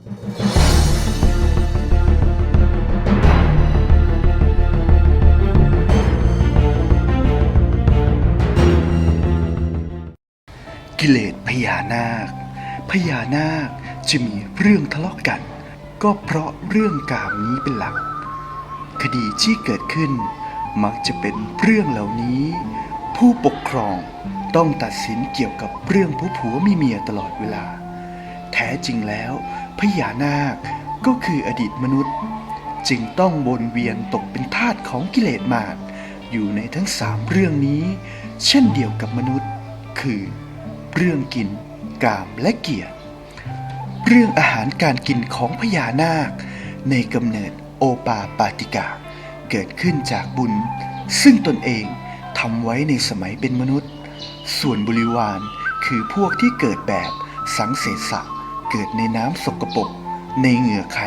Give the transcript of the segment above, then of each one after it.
กิเลสพญานาค พญานาคจะมีเรื่องทะเลาะกัน ก็เพราะเรื่องกามนี้เป็นหลัก คดีที่เกิดขึ้น มักจะเป็นเรื่องเหล่านี้ ผู้ปกครองต้องตัดสินเกี่ยวกับเรื่องผู้ผัวมีเมียตลอดเวลา แท้จริงแล้วพญานาคก็คืออดีตมนุษย์ จึงต้องวนเวียนตกเป็นทาสของกิเลสมารอยู่ในทั้งสามเรื่องนี้ เช่นเดียวกับมนุษย์ คือ เรื่องกิน กามและเกียรติ เรื่องอาหารการกินของพญานาค ในกำเนิดโอปาปาติกา เกิดขึ้นจากบุญ ซึ่งตนเองทำไว้ในสมัยเป็นมนุษย์ ส่วนบริวารคือพวกที่เกิดแบบสังเสสะ เกิดในน้ำสกปรกในเหงื่อใคร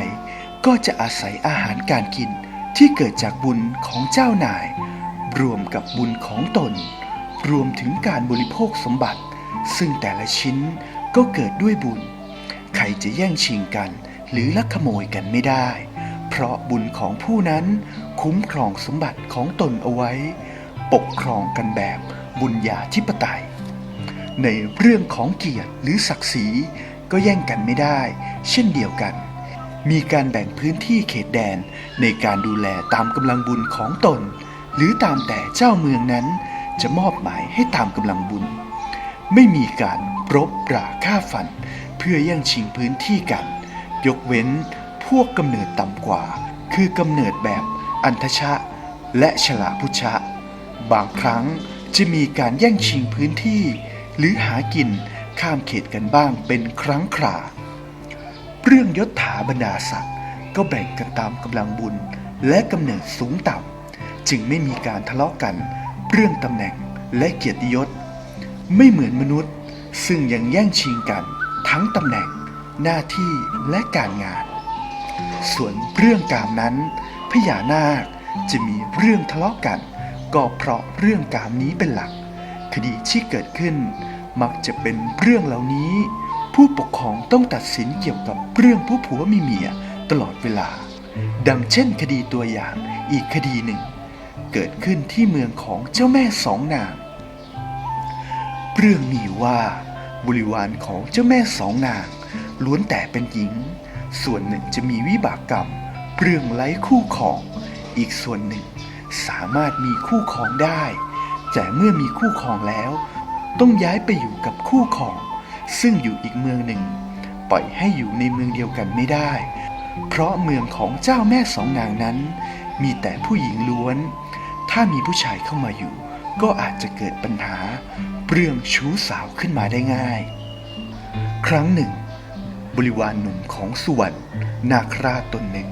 ก็จะอาศัยอาหารการกินที่เกิดจากบุญของเจ้านาย รวมกับบุญของตน รวมถึงการบริโภคสมบัติ ซึ่งแต่ละชิ้นก็เกิดด้วยบุญ ใครจะแย่งชิงกัน หรือลักขโมยกันไม่ได้ เพราะบุญของผู้นั้นคุ้มครองสมบัติของตนเอาไว้ ปกครองกันแบบบุญญาธิปไตย ในเรื่องของเกียรติหรือศักดิ์ศรี ก็แย่งกันไม่ได้ เช่นเดียวกัน มีการแบ่งพื้นที่เขตแดนในการดูแลตามกำลังบุญของตน หรือตามแต่เจ้าเมืองนั้น จะมอบหมายให้ตามกำลังบุญ ไม่มีการรบปราฆ่าฟัน เพื่อแย่งชิงพื้นที่กัน ยกเว้นพวกกำเนิดต่ำกว่า คือกำเนิดแบบอันทชะ และฉลาพุชะ บางครั้งจะมีการแย่งชิงพื้นที่ หรือหากิน ข้ามเขตกันบ้างเป็นครั้งครา เรื่องยศถาบรรดาศักดิ์ก็แบ่งกันตามกำลังบุญและกำเนิดสูงต่ำจึงไม่มีการทะเลาะกัน เรื่องตำแหน่งและเกียรติยศ ไม่เหมือนมนุษย์ ซึ่งยังแย่งชิงกัน ทั้งตำแหน่ง หน้าที่และการงาน ส่วนเรื่องกามนั้นพญานาคจะมีเรื่องทะเลาะกัน ก็เพราะเรื่องกามนี้เป็นหลัก คดีที่เกิดขึ้น มักจะเป็นเรื่องเหล่านี้ ผู้ปกครองต้องตัดสินเกี่ยวกับเรื่องผู้ผัวมีเมียตลอดเวลา ดังเช่นคดีตัวอย่างอีกคดีหนึ่ง เกิดขึ้นที่เมืองของเจ้าแม่สองนาง เรื่องมีว่าบริวารของเจ้าแม่สองนางล้วนแต่เป็นหญิง ส่วนหนึ่งจะมีวิบากกรรม เรื่องไร้คู่ครอง อีกส่วนหนึ่งสามารถมีคู่ครองได้ แต่เมื่อมีคู่ครองแล้ว ต้องย้ายไปอยู่กับคู่ครอง ซึ่งอยู่อีกเมืองหนึ่ง ปล่อยให้อยู่ในเมืองเดียวกันไม่ได้ เพราะเมืองของเจ้าแม่สองนางนั้น มีแต่ผู้หญิงล้วน ถ้ามีผู้ชายเข้ามาอยู่ ก็อาจจะเกิดปัญหา เรื่องชู้สาวขึ้นมาได้ง่าย ครั้งหนึ่ง บริวารหนุ่มของสุวรรณนาคราตนหนึ่ง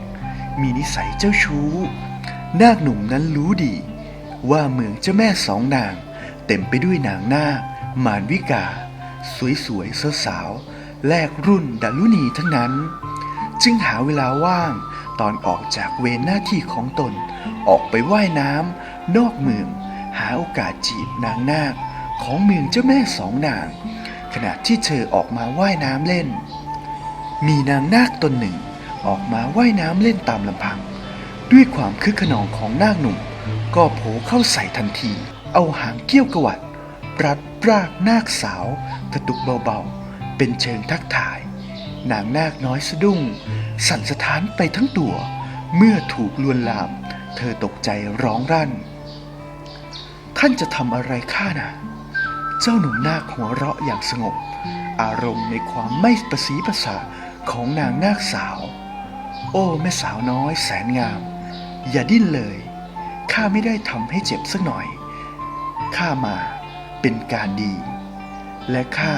มีนิสัยเจ้าชู้ นาคหนุ่มนั้นรู้ดีว่าเมืองเจ้าแม่สองนาง เต็มไปด้วยนางนาค มารวิกา สวยๆสาวๆแลกรุ่นดารุณีทั้งนั้น จึงหาเวลาว่างตอนออกจากเวรหน้าที่ของตนออกไปว่ายน้ำนอกเมือง หาโอกาสจีบนางนาคของเมืองเจ้าแม่สองนาง ขณะที่เธอออกมาว่ายน้ำเล่น มีนางนาคตนหนึ่งออกมาว่ายน้ำเล่นตามลำพัง ด้วยความคึกขนองของนาคหนุ่ม ก็โผเข้าใส่ทันที เอาหางเกี้ยวกวัดรัด รากนาคสาวกระตุกเบาๆ เป็นเชิงทักทาย นางนาคน้อยสะดุ้ง สั่นสะท้านไปทั้งตัว เมื่อถูกลวนลาม เธอตกใจร้องรั่น ท่านจะทำอะไรข้านะเจ้าหนุ่มนาคหัวเราะอย่างสงบ อารมณ์ในความไม่ประสีภาษาของนางนาคสาว โอ้แม่สาวน้อยแสนงาม อย่าดิ้นเลยข้าไม่ได้ทำให้เจ็บสักหน่อยข้ามา เป็นการดี และข้า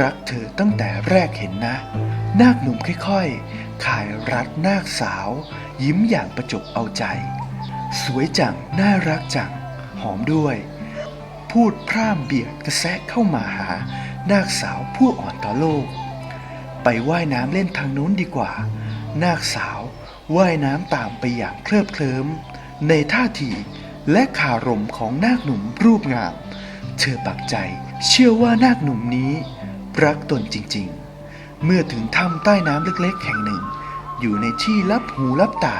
รักเธอตั้งแต่แรกเห็นนะ นาคหนุ่มค่อยๆ ขายรัดนาคสาว ยิ้มอย่างประจบเอาใจ สวยจัง น่ารักจัง หอมด้วย พูดพร่ำเบียดกระแซะเข้ามาหา นาคสาวผู้อ่อนต่อโลก ไปว่ายน้ำเล่นทางนู้นดีกว่า นาคสาวว่ายน้ำตามไปอย่างเคลิบเคลิ้มในท่าทีและคารมของนาคหนุ่มรูปงาม เธอปักใจเชื่อว่านาคหนุ่มนี้ รักตนจริงๆ เมื่อถึงถ้ำใต้น้ำเล็กๆ แห่งหนึ่ง อยู่ในที่ลับหูลับตา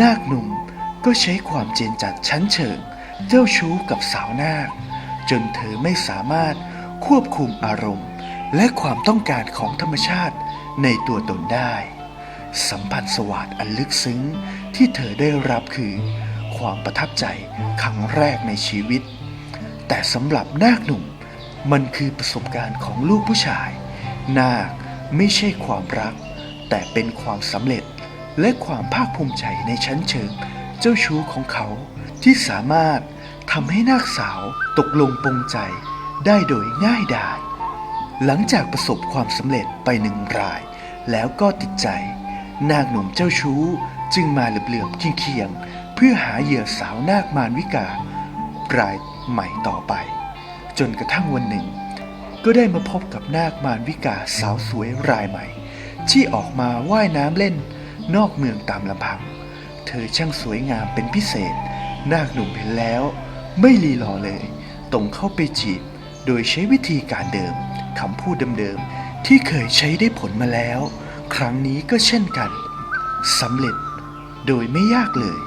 นาคหนุ่มก็ใช้ความเจนจัดชั้นเชิง เจ้าชู้กับสาวนาค จนเธอไม่สามารถควบคุมอารมณ์ และความต้องการของธรรมชาติในตัวตนได้ สัมพันธ์สวัสดอันลึกซึ้งที่เธอได้รับคือ ความประทับใจครั้งแรกในชีวิต แต่สำหรับนาคหนุ่ม มันคือประสบการณ์ของลูกผู้ชาย นาคไม่ใช่ความรัก แต่เป็นความสำเร็จและความภาคภูมิใจในชั้นเชิง เจ้าชู้ของเขาที่สามารถทำให้นาคสาวตกลงปรงใจได้โดยง่ายดายหลังจากประสบความสำเร็จไปหนึ่งราย แล้วก็ติดใจ นาคหนุ่มเจ้าชู้จึงมาเหลือบๆเคียงๆเพื่อหาเหยื่อสาวนาคมารวิการาย ใหม่ต่อไป จนกระทั่งวันหนึ่ง ก็ได้มาพบกับนาคมารวิกาสาวสวยรายใหม่ ที่ออกมาว่ายน้ำเล่น นอกเมืองตามลำพัง เธอช่างสวยงามเป็นพิเศษ นาคหนุ่มเห็นแล้ว ไม่รีรอเลยตรงเข้าไปจีบ โดยใช้วิธีการเดิมคำพูดเดิมๆที่เคยใช้ได้ผลมาแล้ว ครั้งนี้ก็เช่นกันสำเร็จโดยไม่ยากเลย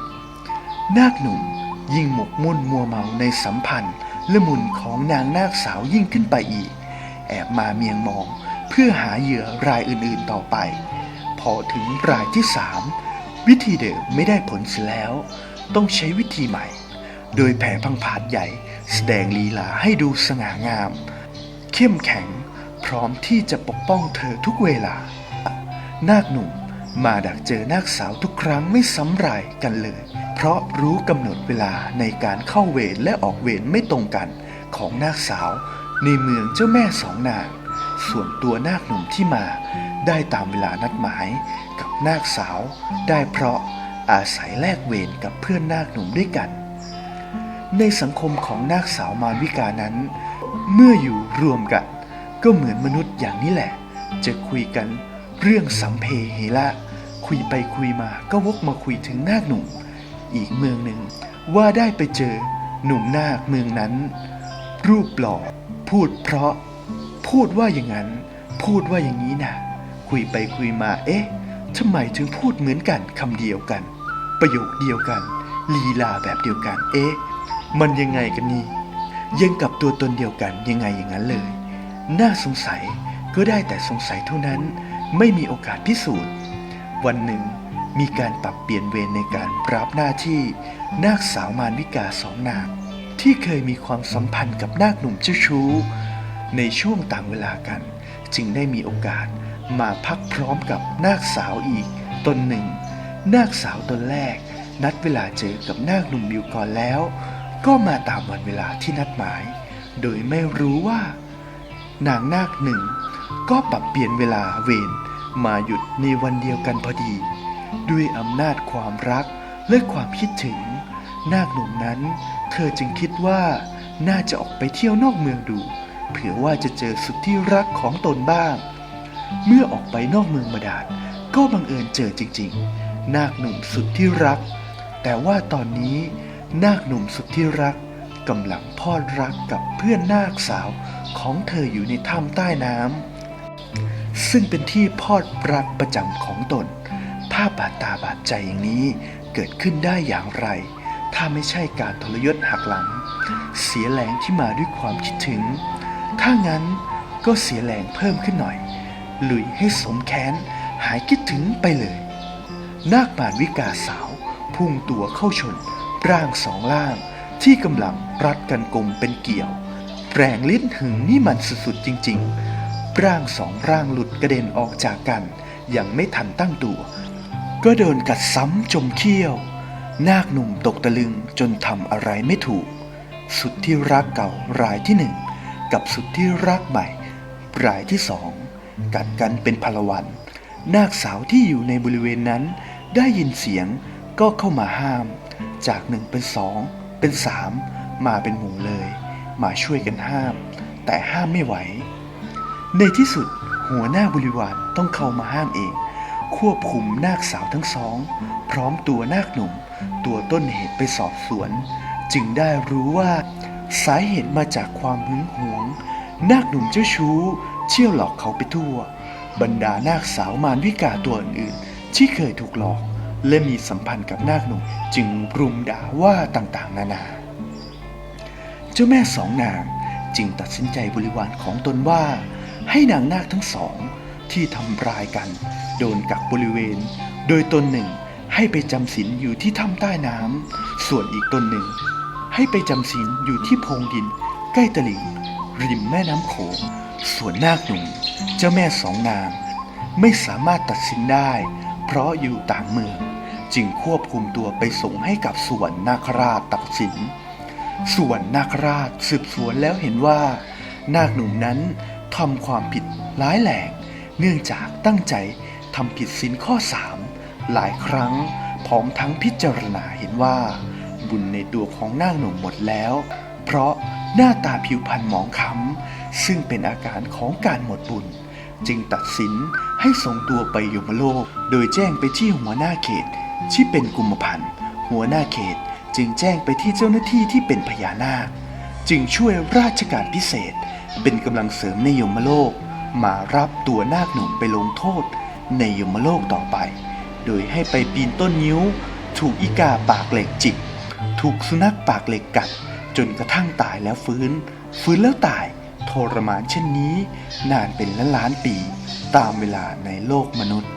นาคหนุ่ม ยิ่งหมกมุ่นมัวเมาในสัมพันธ์ละมุนของนางนาคสาวยิ่งขึ้นไปอีก แอบมาเมียงมอง เพื่อหาเหยื่อรายอื่นๆต่อไป พอถึงรายที่สามวิธีเดิมไม่ได้ผลเสียแล้ว ต้องใช้วิธีใหม่ โดยแผ่พังผาดใหญ่ แสดงลีลาให้ดูสง่างาม เข้มแข็ง พร้อมที่จะปกป้องเธอทุกเวลา นาคหนุ่มมาดักเจอนาคสาวทุกครั้งไม่ซ้ำรายกันเลย เพราะรู้กำหนดเวลาในการเข้าเวรและออกเวรไม่ตรงกันของนาคสาว ในเมืองเจ้าแม่สองนาง ส่วนตัวนาคหนุ่มที่มาได้ตามเวลานัดหมายกับนาคสาว ได้เพราะอาศัยแลกเวรกับเพื่อนนาคหนุ่มด้วยกัน ในสังคมของนาคสาวมารวิกานั้น เมื่ออยู่รวมกัน ก็เหมือนมนุษย์อย่างนี้แหละ จะคุยกันเรื่องสัมเพเหระคุยไปคุยมาก็วกมาคุยถึงนาคหนุ่ม อีกเมืองหนึ่ง ว่าได้ไปเจอหนุ่มนาคเมืองนั้น รูปหล่อพูดเพราะ พูดว่าอย่างนั้น พูดว่าอย่างนี้นะคุยไปคุยมา เอ๊ะทำไมถึงพูดเหมือนกันคำเดียวกัน ประโยคเดียวกัน ลีลาแบบเดียวกัน เอ๊ะมันยังไงกันนี่ยังกับตัวตนเดียวกันยังไงอย่างนั้นเลย น่าสงสัยก็ได้แต่สงสัยเท่านั้น ไม่มีโอกาสพิสูจน์ วันหนึ่ง มีการปรับเปลี่ยนเวรในการรับหน้าที่นาคสาวมารวิกาสองนางที่เคยมีความสัมพันธ์กับนาคหนุ่มเจ้าชู้ ในช่วงต่างเวลากัน จึงได้มีโอกาสมาพักพร้อมกับนาคสาวอีกตนหนึ่ง นาคสาวตนแรก นัดเวลาเจอกับนาคหนุ่มอยู่ก่อนแล้ว ก็มาตามวันเวลาที่นัดหมาย โดยไม่รู้ว่า นางนาคหนึ่ง ก็ปรับเปลี่ยนเวลาเวรมาหยุดในวันเดียวกันพอดี ด้วยอำนาจความรักและความคิดถึง นาคหนุ่มนั้น เธอจึงคิดว่าน่าจะออกไปเที่ยวนอกเมืองดู เผื่อว่าจะเจอสุดที่รักของตนบ้าง เมื่อออกไปนอกเมืองมาดาดก็บังเอิญเจอจริง ๆ นาคหนุ่มสุดที่รัก แต่ว่าตอนนี้นาคหนุ่มสุดที่รักกำลังพอดรักกับเพื่อนนาคสาวของเธออยู่ในถ้ำใต้น้ำซึ่งเป็นที่พอดรักประจำของตนาพบาดตาบาดใจอย่างนี้เกิดขึ้นได้อย่างไร ถ้าไม่ใช่การทรยศหักหลัง เสียแรงที่มาด้วยความคิดถึง ถ้างั้นก็เสียแรงเพิ่มขึ้นหน่อย ลุยให้สมแค้นหายคิดถึงไปเลย นาคมารวิกาสาว พุ่งตัวเข้าชน ร่างสองล่างที่กำลังรัดกันกลมเป็นเกี่ยวแปลงลิ้นหึงนี่มันสุดๆจริง ๆ ร่างสองร่างหลุดกระเด็นออกจากกันอย่างไม่ทันตั้งตัว ก็โดนกัดซ้ำจมเขี้ยว นาคหนุ่มตกตะลึงจนทำอะไรไม่ถูก สุดที่รักเก่ารายที่หนึ่งกับสุดที่รักใหม่รายที่สองกัดกันเป็นพลวัน นาคสาวที่อยู่ในบริเวณนั้น ได้ยินเสียงก็เข้ามาห้าม จากหนึ่งเป็นสองเป็นสามมาเป็นหมู่เลย มาช่วยกันห้าม แต่ห้ามไม่ไหว ในที่สุดหัวหน้าบริวารต้องเข้ามาห้ามเอง ควบคุมนาคสาวทั้งสอง พร้อมตัวนาคหนุ่ม ตัวต้นเหตุไปสอบสวน จึงได้รู้ว่าสาเหตุมาจากความหึงหวง นาคหนุ่มเจ้าชู้ เชี่ยวหลอกเขาไปทั่ว บรรดานาคสาวมารวิกาตัวอื่นๆที่เคยถูกหลอก และมีสัมพันธ์กับนาคหนุ่มจึงรุมด่าว่าต่างๆ นานา เจ้าแม่สองนางจึงตัดสินใจบริวารของตนว่า ให้นางนาคทั้งสองที่ทำร้ายกัน โดนกักบริเวณ โดยตนหนึ่งให้ไปจำศีลอยู่ที่ถ้ำใต้น้ำส่วนอีกตนหนึ่ง ให้ไปจำศีลอยู่ที่โพรงดิน ใกล้ตลิ่ง ริมแม่น้ำโขงส่วนนาคหนุ่มเจ้าแม่สองนางไม่สามารถตัดสินได้ เพราะอยู่ต่างเมืองจึงควบคุมตัวไปส่งให้กับส่วนนาคราชตัดสินส่วนนาคราชสืบสวนแล้วเห็นว่า นาคหนุ่มนั้นทำความผิดร้ายแรงเนื่องจากตั้งใจำผิดศีลข้อสามหลายครั้งพร้อมทั้งพิจารณาเห็นว่า บุญในตัวของนาคหนุ่มหมดแล้ว เพราะหน้าตาผิวพรรณหมองคล้ำซึ่งเป็นอาการของการหมดบุญ จึงตัดสินให้ส่งตัวไปยมโลก โดยแจ้งไปที่หัวหน้าเขตที่เป็นกุมพันธ์หัวหน้าเขตจึงแจ้งไปที่เจ้าหน้าที่ที่เป็นพญานาค จึงช่วยราชการพิเศษ เป็นกำลังเสริมในยมโลก มารับตัวนาคหนุ่มไปลงโทษ ในยมโลกต่อไป โดยให้ไปปีนต้นนิ้ว ถูกอีกาปากเหล็กจิก ถูกสุนัขปากเหล็กกัด จนกระทั่งตายแล้วฟื้น ฟื้นแล้วตาย ทรมานเช่นนี้ นานเป็นล้านล้านปี ตามเวลาในโลกมนุษย์